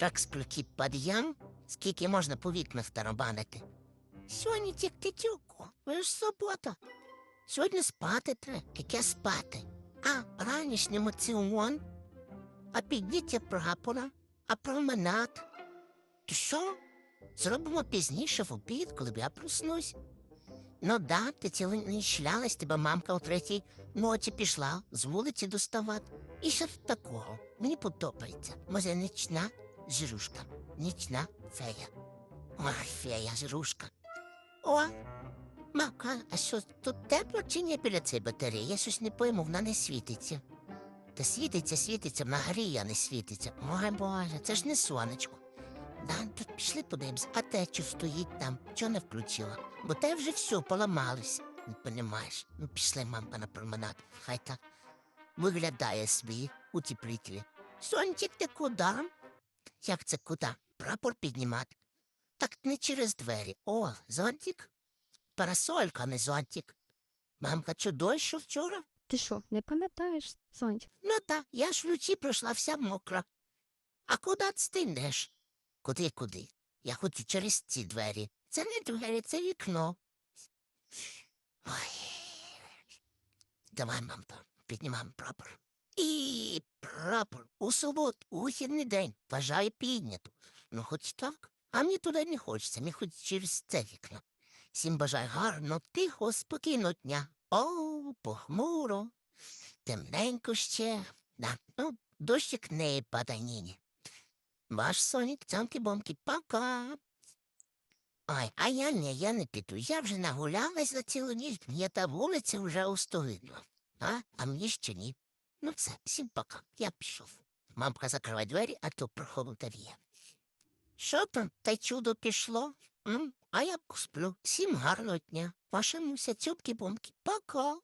Так сплюки пад'ям, скільки можна по вікнах тарабанити. Сьогодні тільки тюку, ви ж субота. Сьогодні спати треба, яке спати. А ранішній моціон, а підняття прапора, а променад. То що? Зробимо пізніше в обід, коли я проснусь. Ну да, ти цілу ніч шлялась, тебе мамка о третій ночі пішла з вулиці доставати. І що такого? Мені подобається. Може, нічна жирушка, нічна фея. Ой, фея, жирушка. О, мамка, а що тут тепло чи ні біля цієї батареї? Я щось не пойму, вона не світиться. Та світиться, світиться, вона гріє, а не світиться. Ой, Боже, це ж не сонечко. Да, тут пішли подивимось, а те, що стоїть там, чого не включила? Бо те вже все поламалось. Не понімаєш. Ну, пішли, мамка, на променад. Хай так виглядає свій утеплителі. Сончик, ти куди? Як це куди? Прапор піднімати. Так не через двері. О, зонтик? Парасолька, не зонтик. Мамка, що дощ вчора? Ти що, не пам'ятаєш, Сонь? Ну та, я ж вночі пройшла вся мокра. А куди ти йдеш? Куди, куди? Я хочу через ці двері. Це не двері, це вікно. Ой. Давай, мамка, піднімаємо прапор. І прапор у суботу, у вихідний день. Вважаю піднято. Ну, хоч так. А мені туди не хочеться, мені хоч через це вікно. Всім бажаю гарно, тихо, спокійного дня. О, похмуро. Темненько ще. Да. Ну, дощик не падає нині. Ваш сонік, цямки-бомки, пока. Ой, а я не, я не піду. Я вже нагулялась за цілу ніч, мені та вулиця вже устогидла. А, а мені ще ні. Ну це всім пока, я пішов. Мамка закрила двері, а то прохолодавіє. Що там, те чудо пішло? М? А я посплю. Всім гарного дня. Ваша муся, цюбки-бомки, пока.